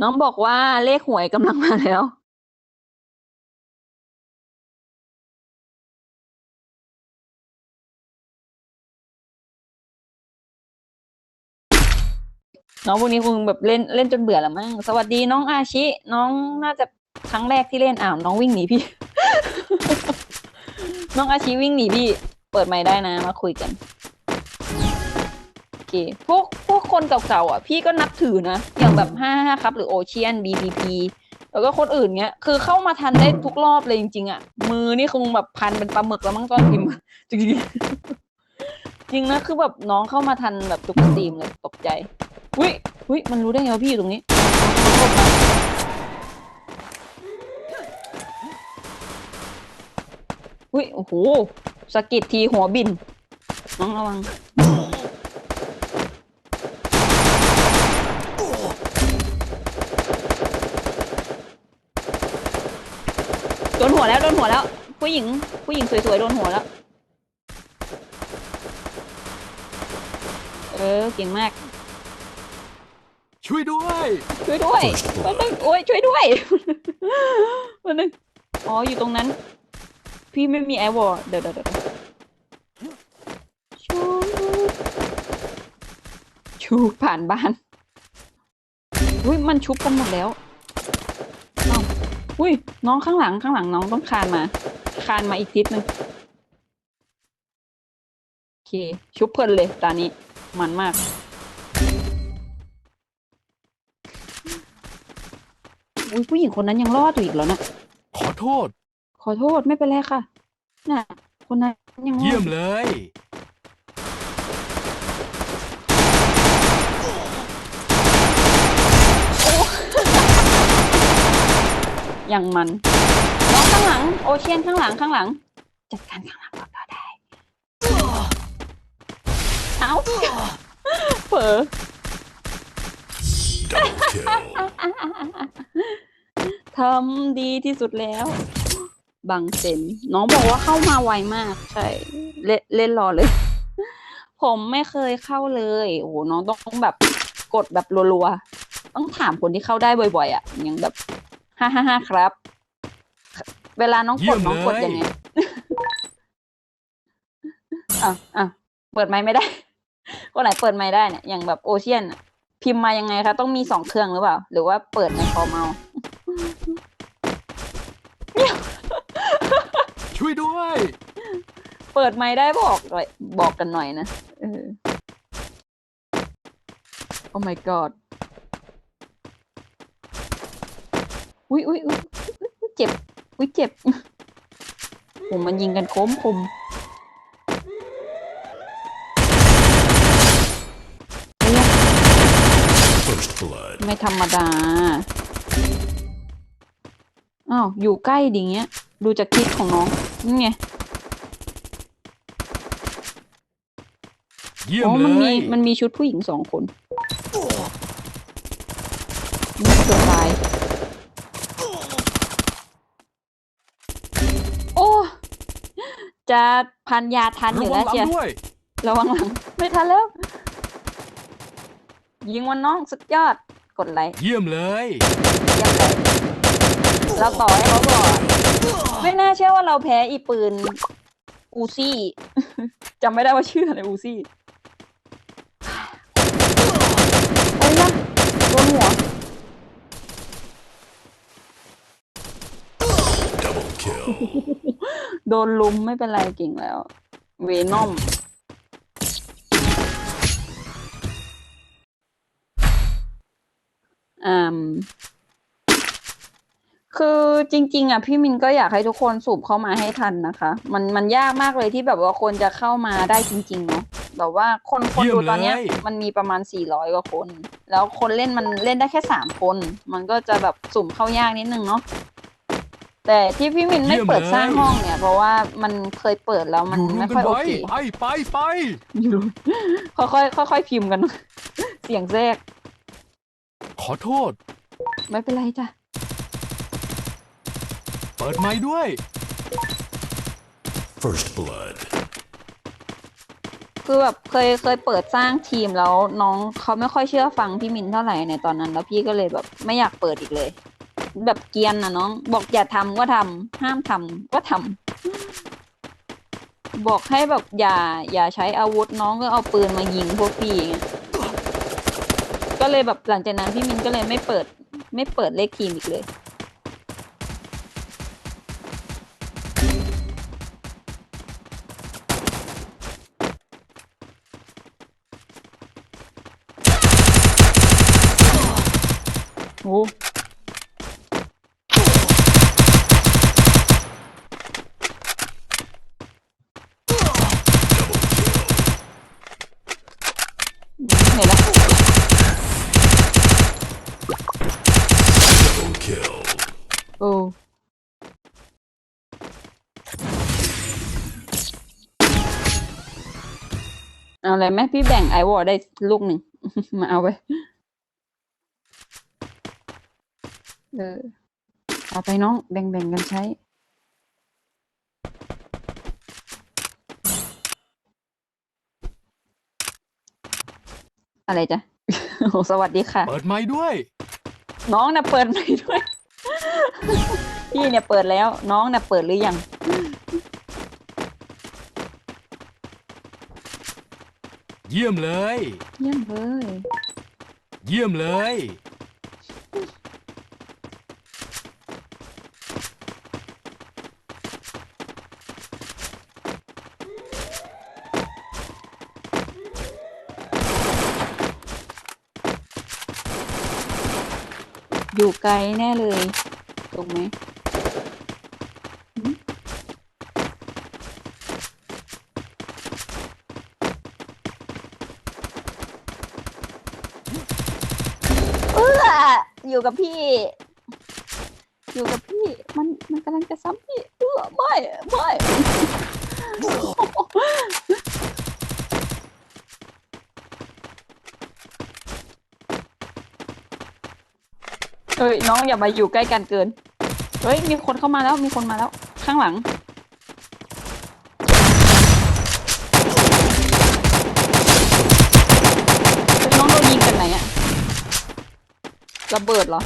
น้องบอกว่าเลขหวยกำลังมาแล้วน้องพวกนี้คงแบบเล่นเล่นจนเบื่อแล้วมั้งสวัสดีน้องอาชิ น้องน่าจะครั้งแรกที่เล่นอ้าวน้องวิ่งหนีพี่ น้องอาชิวิ่งหนีพี่ เปิดไมค์ได้นะมาคุยกันโอเคพวกพวก คนเก่าๆอะพี่ก็นับถือนะ อย่างแบบห้าห้าครับ หรือโอเชียน BBP แล้วก็คนอื่นเงี้ย คือเข้ามาทันได้ทุกรอบเลยจริงๆอะ มือนี่คงแบบพันเป็นปลาหมึกแล้วมั้งตอนพิมพ์จริงๆจริงนะคือแบบน้องเข้ามาทันแบบทุกสตรีมเลยตกใจอุ้ยอุ้ยมันรู้ได้ไงว่าพี่อยู่ตรงนี้อุ้ยโอ้โหสะกิดทีหัวบินน้องระวัง โดน หัวแล้วโดนหัวแล้ว ผู้หญิง ผู้หญิงสวยๆโดนหัวแล้ว เออเก่งมาก ช่วยด้วยช่วยด้วย First blood แป๊บนึงโอ้ยช่วยด้วยแป๊บนึงอ๋ออยู่ตรงนั้น พี่ไม่มีไอวอลเดี๋ยวเดี๋ยวเดี๋ยวชูชูผ่านบ้านอุ้ยมันชุบกันหมดแล้วอ้าว อุ้ยน้องข้างหลังข้างหลังน้องต้องคานมา คานมาอีกทิศหนึ่งโอเค ชุบเพลินเลยตอนนี้ มันมาก อุ้ยผู้หญิงคนนั้นยังรอดอยู่อีกแล้วนะขอโทษ ขอโทษไม่เป็นไรค่ะ น่ะ คนนั้นยังรอด เยี่ยมเลย อย่างมันน้องข้างหลัง โอเชียนข้างหลังข้างหลัง จัดการข้างหลังเราได้ เอาเผลอทำดีที่สุดแล้ว บังเซนน้องบอกว่าเข้ามาไวมาก ใช่ เล่นเล่นรอเลย ผมไม่เคยเข้าเลย โอ้โหน้องต้องแบบกดแบบรัวๆ ต้องถามคนที่เข้าได้บ่อยๆอะอย่างแบบ ห้าห้าห้าครับ เวลาน้องเยี่กยดมน้องกดเลยยังไงอะอะเปิดไมค์ไม่ได้ คนไหนเปิดไมค์ได้เนี่ยอย่างแบบโอเชียนอะพิมพ์มายังไงคะต้องมีสองเครื่องหรือเปล่า หรือว่าเปิดในคอมเอาช่วยด้วย เปิดไมค์ได้บอกหน่อยบอกกันหน่อยนะเออ Oh my god อุ้ยอุ้ยอุ้ยอุ๊ยเจ็บ อุ้ยเจ็บผมมันยิงกันโค้มคมเฮ้ย First blood. ไม่ธรรมดา อ้าว อยู่ใกล้ดิเงี้ย ดูจากคลิปของน้อง นี่ไงเยี่ยมอ๋อเลมันมียมันมีชุดผู้หญิงสองคนนี่เกือบตาย โอ้ จะพันยาทันอระยู่วัแล้วงหลังเชียด้วยระวังหลังไม่ทันแล้ว ยิงวันน้องสุดยอดกดไลค์เยี่ยมเลยเยี่ยมเลยเราต่อให้เขาก่อนไม่น่าเชื่อว่าเราแพ้อีปืน อูซี่จำไม่ได้ว่าชื่ออะไรอูซี่โอ้ยนะโดนหัว Double kill. โดนลุมไม่เป็นไรเก่งแล้ว เวนอมอืมคือจริง ๆ อะ พี่มินก็อยากให้ทุกคนสูบเข้ามาให้ทันนะคะ มันมันยากมากเลยที่แบบว่าคนจะเข้ามาได้จริง ๆ เนาะแบบว่าคนคนเยี่ยมดูตอนเนี้ยเลยมันมีประมาณสี่ร้อยกว่าคน แล้วคนเล่นมันเล่นได้แค่สามคน มันก็จะแบบสุ่มเข้ายากนิดนึงเนาะ แต่ที่พี่มินไม่เปิดสร้างห้องเนี่ย เพราะว่ามันเคยเปิดแล้วมันอยู่รวไม่มกัค่อยนโอไว้เคไปไปไปอยู่ค่อยๆค่อยๆพิมพ์กัน เสียงแทรก ขอโทษ ไม่เป็นไรจ้ะ เปิดไม้ด้วย First blood. คือแบบเคยเคยเปิดสร้างทีมแล้วน้องเขาไม่ค่อยเชื่อฟังพี่มินเท่าไหร่ในตอนนั้น แล้วพี่ก็เลยแบบไม่อยากเปิดอีกเลย แบบเกียนนะน้อง บอกอย่าทำก็ทำห้ามทำก็ทำบอกให้แบบอย่า อย่าใช้อาวุธน้องก็เอาปืนมายิงพวกพี่อย่างเงี้ยก็เลยแบบหลังจากนั้นพี่มินก็เลยไม่เปิด ไม่เปิดเลขทีมอีกเลย โอ้ เห็นแล้ว Double kill. โอ้เอาอะไรไหมพี่แบ่งไอวอร์ได้ลูกหนึ่ง มาเอาไปเออเอาไปน้องแบ่งๆกันใช้ อะไรจ๊ะ โอ้สวัสดีค่ะ เปิดไม้ด้วย น้องน่ะเปิดไม่ด้วย พี่เนี่ยเปิดแล้วน้องน่ะเปิดหรือยัง เยี่ยมเลย เยี่ยมเลย เยี่ยมเลย อยู่ไกลแน่เลยถูกไหมหืมเอออยู่กับพี่ อยู่กับพี่ มัน มันกำลังจะซ้ำพี่เออไม่ ไม่ เอ้ยน้องอย่ามาอยู่ใกล้กันเกิน เฮ้ยมีคนเข้ามาแล้วมีคนมาแล้วข้างหลังเป็นน้องโดนยิงกันไหนอะระเบิดเหรอ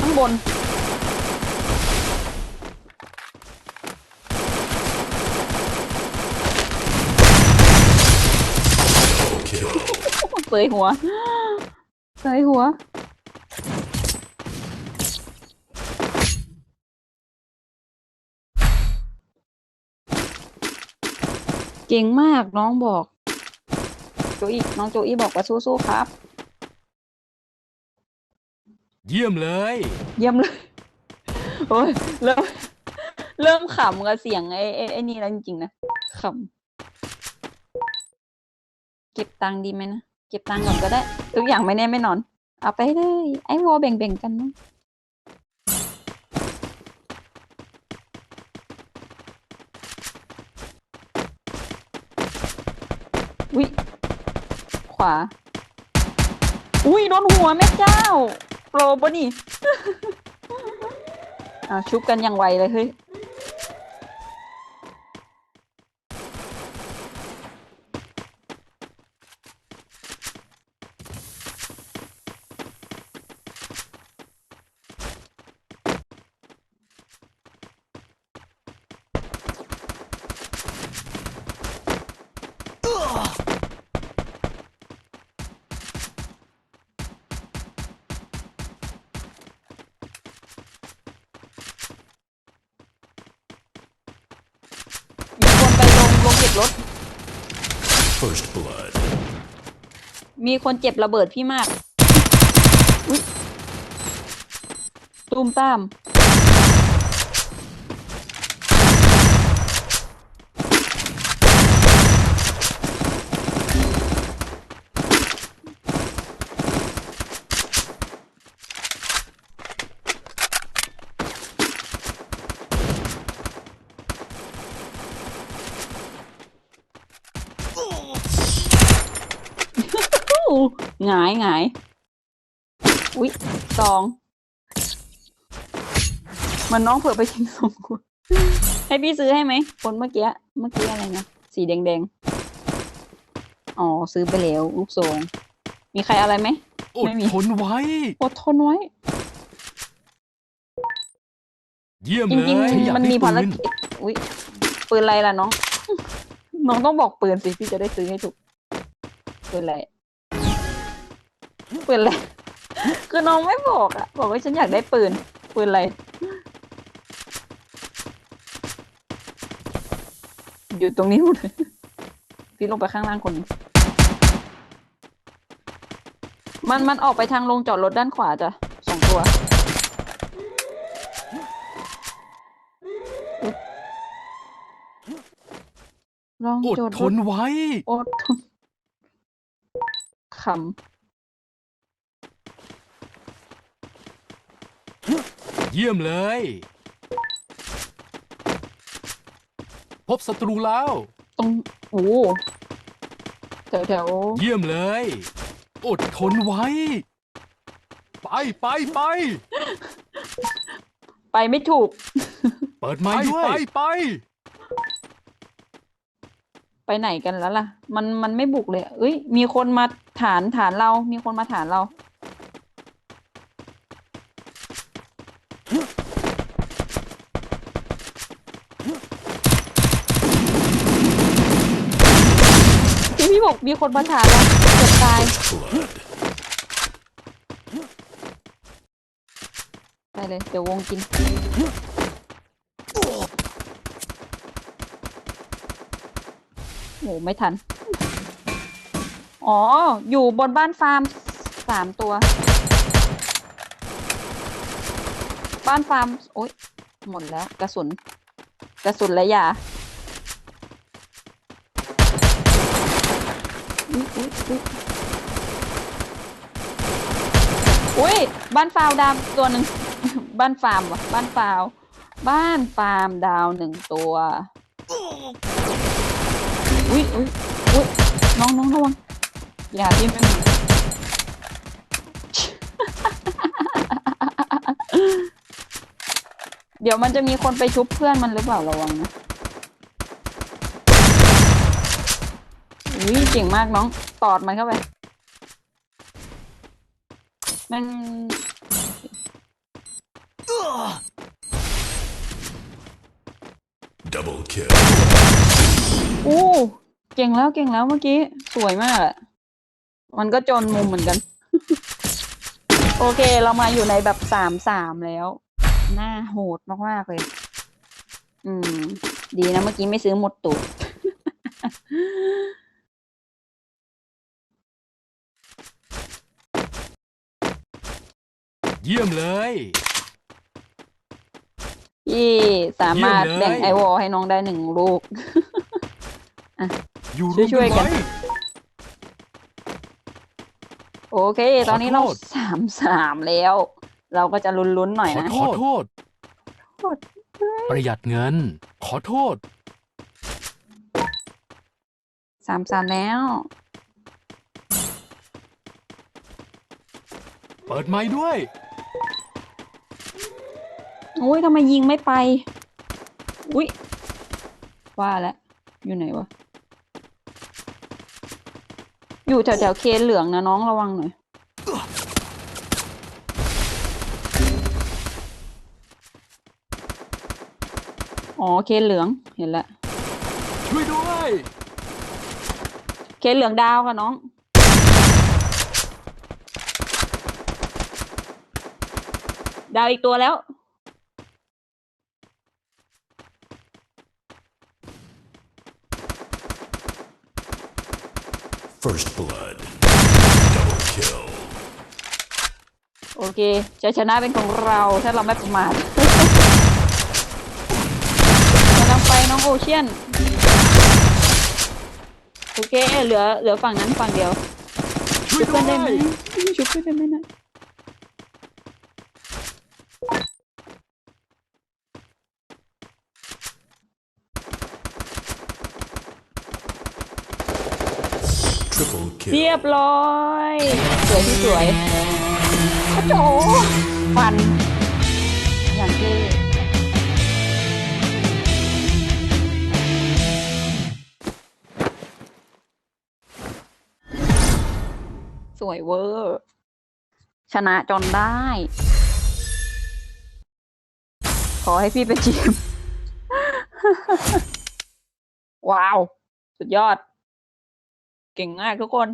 ข้างบน Double kill. เปยหัวเปยหัว เก่งมากน้องบอกโจอี้น้องโจอี้บอกว่าสู้ๆครับ เยี่ยมเลย เยี่ยมเลยโอ้ยเริ่มเริ่มขำกับเสียงไอ้ไอ้ไอ้นี่แล้วจริงๆนะขำเก็บตังค์ดีไหมนะเก็บตังค์ก่อนก็ได้ ทุกอย่างไม่แน่ไม่นอน เอาไปเลย ไอ้วอแบ่งๆกันนะวิ ขวา อุ้ยโดนหัวแม่เจ้า โปรบนี่ อ่าชุบกันอย่างไวเลยเฮ้ย มีคนไปลงลงเก็บรถ First blood. มีคนเจ็บระเบิดพี่มากอุ๊ยตูมตาม อู้ หงายหงายอุ๊ยสองมันน้องเผื่อไปชิงสองคนให้พี่ซื้อให้ไหมคนเมื่อกี้เมื่อกี้อะไรนะสีแดงแดงๆอ๋อซื้อไปแล้วลูกทรงมีใครอะไรไหมอดไม่มีทนไว้ อดทนไว้ เยี่ยมจเลยริงฉัอยาๆกมันได้มีภารปืนกิจอุ้ยปืนอะไรล่ะน้อง น้องต้องบอกปืนสิพี่จะได้ซื้อให้ถูกปืนอะไร ปืนอะไรคือน้องไม่บอกอะบอกว่าฉันอยากได้ปืน ปืนอะไร อยู่ตรงนี้หมดเลยพี่ลงไปข้างล่างคนหนึ่งมันมันออกไปทางลงจอดรถด้านขวาจ้ะสองตัว ลองอดจดทนไว้ อดทนข เยี่ยมเลย พบศัตรูแล้วำตรงโอ้แถวแถวเยี่ยมเลย อดทนไว้ ไปไปไปไปไม่ถูก เปิดไม้ด้วย ไปไปไปไหนกันแล้วล่ะ มันมันไม่บุกเลย เอ้ย มีคนมาฐานฐานเรา มีคนมาฐานเรา พี่พี่บอ กมีคนมาฐานเราเกือบตาย ไปเลย เดี๋ยววงกินโหไม่ทัน อ๋อ อยู่บนบ้านฟาร์มสามตัว บ้านฟาร์ม โอ๊ย หมดแล้ว กระสุน กระสุนและยา อุ๊ยอุ๊ยอุ๊ยอุ้ยบ้านฟาวดาวตัวหนึ่ง บ้านฟาร์มวะบ้านฟาว บ้านฟาร์มดาวหนึ่งตัวอุ้ยอุ้ยอุ้ยน้องน้องระวังอย่าที่ไม่มีเดี๋ยวมันจะมีคนไปชุบเพื่อนมันหรือเปล่าระวังนะ อุ้ยเก่งมากน้อง ตอดมันเข้าไป มัน Double kill. อู้เก่งแล้วเก่งแล้วเมื่อกี้ สวยมากอะมันก็จนมุมเหมือนกัน โอเคเรามาอยู่ในแบบสามสามแล้ว หน้าโหดมากๆเลย อืม ดีนะเมื่อกี้ไม่ซื้อหมดตูด เยี่ยมเลยพี่สามารถเยี่ยมเลย แบ่งไอวอลให้น้องได้หนึ่งลูก อยู่ร่วมช่วยๆกันไว้ โอเค ตอนนี้เราขอโทษ สามสามแล้ว เราก็จะลุ้นๆหน่อยขอนะ โทษโทษ ประหยัดเงิน ขอโทษ สามสามแล้ว เปิดไม้ด้วย โอ้ยทำไมยิงไม่ไป อุ้ยว่าแล้วอยู่ไหนวะ อยู่แถวแถวๆเคนเหลืองนะน้องระวังหน่อย อ๋อเคนเหลืองเห็นแล้วช่วยด้วยเคนเหลืองดาวค่ะน้องดาวอีกตัวแล้ว First blood. Double kill. โอเคชัยชนะเป็นของเราถ้าเราไม่ประมาทกำลังไปน้องโอเชียน โอเค เหลือเหลือฝั่งนั้นฝั่งเดียว ช่วยชุบด้เพื่อนได้ไหมวยชุบเพื่อนได้ไหมนะ เรียบร้อย สวยที่สวยโอ้โจฟัน อย่างที่สวยเวอร์ ชนะจอนได้ ขอให้พี่เป็นจีม ว้าว สุดยอด เก่งมากทุกคน